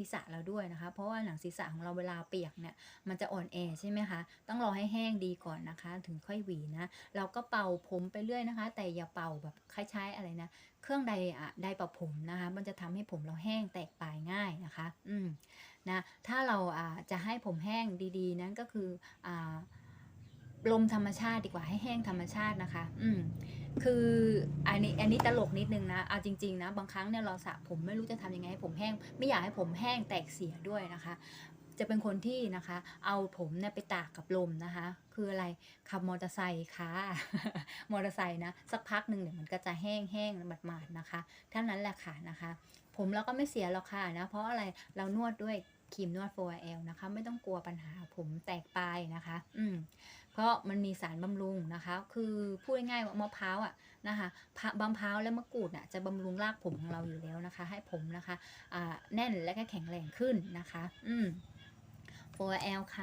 ศีรษะเราด้วยนะคะ เพราะว่าหนังศีรษะของเราเวลาเปียกเนี่ยมันจะอ่อนแอใช่ไหมคะ ต้องรอให้แห้งดีก่อนนะคะ ถึงค่อยหวีนะ เราก็เป่าผมไปเรื่อยนะคะ แต่อย่าเป่าแบบคล้ายๆอะไรนะ เครื่องใดอะไดเป่าผมนะคะ มันจะทำให้ผมเราแห้งแตกปลายง่ายนะคะ อืมนะ ถ้าเราอ่าจะให้ผมแห้งดีๆ นั้นก็คืออ่า ลมธรรมชาติดีกว่าให้แห้งธรรมชาตินะคะ อืมคืออันนี้อันนี้ตลกนิดนึงนะเอาจริงๆนะบางครั้งเนี่ยเราสระผมไม่รู้จะทำยังไงให้ผมแห้ง ไม่อยากให้ผมแห้งแตกเสียด้วยนะคะ จะเป็นคนที่นะคะ เอาผมเนี่ยไปตากกับลมนะคะ คืออะไรขับมอเตอร์ไซค์ค่ะมอเตอร์ไซค์นะสักพักหนึ่งเดี๋ยวมันก็จะแห้งแห้งหมาดๆนะคะเท่านั้นแหละค่ะนะคะผมเราก็ไม่เสียหรอกค่ะนะ เพราะอะไรเรานวดด้วยครีมนวด 4L นะคะ ไม่ต้องกลัวปัญหาผมแตกปลายนะคะ อืมเพราะมันมีสารบำรุงนะคะ คือพูดง่ายๆว่ามะพร้าวอะนะคะพะมะพร้าวและมะกรูดอะจะบำรุงรากผมของเราอยู่แล้วนะคะ ให้ผมนะคะอ่าแน่นและก็แข็งแรงขึ้นนะคะ อืม 4L ค่ะ